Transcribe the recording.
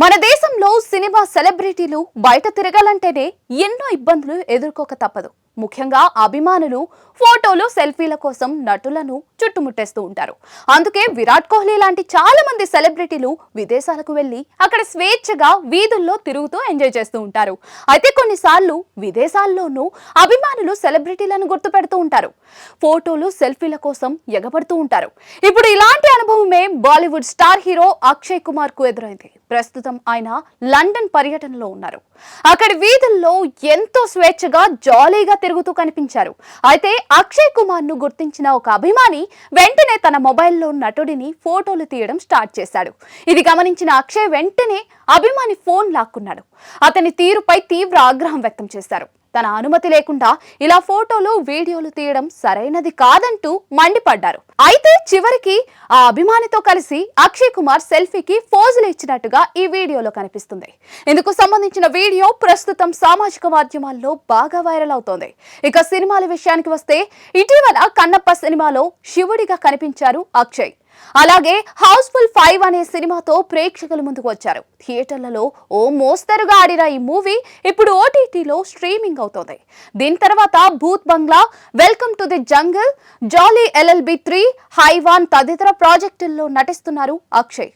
మన దేశంలో సినిమా సెలబ్రిటీలు బయట తిరగాలంటేనే ఎన్నో ఇబ్బందులు ఎదుర్కోక తప్పదు. ముఖ్యంగా అభిమానులు ఫోటోలు సెల్ఫీల కోసం నటులను చుట్టుముట్టేస్తూ ఉంటారు. అందుకే విరాట్ కోహ్లీ లాంటి చాలా మంది సెలబ్రిటీలు విదేశాలకు వెళ్ళి అక్కడ స్వేచ్ఛగా వీధుల్లో తిరుగుతూ ఎంజాయ్ చేస్తూ ఉంటారు. అయితే కొన్నిసార్లు విదేశాల్లోనూ అభిమానులు సెలబ్రిటీలను గుర్తుపెడుతూ ఉంటారు. ఫోటోలు సెల్ఫీల కోసం ఎగబడుతూ ఉంటారు. ఇప్పుడు ఇలాంటి అనుభవమే బాలీవుడ్ స్టార్ హీరో అక్షయ్ కుమార్కు ఎదురైంది. ప్రస్తుతం ఆయన లండన్ పర్యటనలో ఉన్నారు. అక్కడి వీధుల్లో ఎంతో స్వేచ్ఛగా జాలీగా తిరుగుతూ కనిపించారు. అయితే అక్షయ్ కుమార్ను గుర్తించిన ఒక అభిమాని వెంటనే తన మొబైల్లో నటుడిని ఫోటోలు తీయడం స్టార్ట్ చేశాడు. ఇది గమనించిన అక్షయ్ వెంటనే అభిమాని ఫోన్ లాక్కున్నాడు. అతని తీరుపై తీవ్ర ఆగ్రహం వ్యక్తం చేశారు. తన అనుమతి లేకుండా ఇలా ఫోటోలు వీడియోలు తీయడం సరైనది కాదంటూ మండిపడ్డారు. అయితే చివరికి ఆ అభిమానితో కలిసి అక్షయ్ కుమార్ సెల్ఫీకి ఫోజులు ఇచ్చినట్టుగా ఈ వీడియోలో కనిపిస్తుంది. ఇందుకు సంబంధించిన వీడియో ప్రస్తుతం సామాజిక మాధ్యమాల్లో బాగా వైరల్ అవుతోంది. ఇక సినిమాల విషయానికి వస్తే ఇటీవల కన్నప్ప సినిమాలో శివుడిగా కనిపించారు అక్షయ్. అలాగే హౌస్ఫుల్ ఫైవ్ అనే సినిమాతో ప్రేక్షకుల ముందుకు వచ్చారు. థియేటర్లలో ఓ మోస్తరుగా ఆడిన ఈ మూవీ ఇప్పుడు ఓటీటీలో స్ట్రీమింగ్ అవుతోంది. దీని తర్వాత Bhoot Bangla welcome to the jungle jolly LLB three Haiwaan తదితర ప్రాజెక్టుల్లో నటిస్తున్నారు అక్షయ్.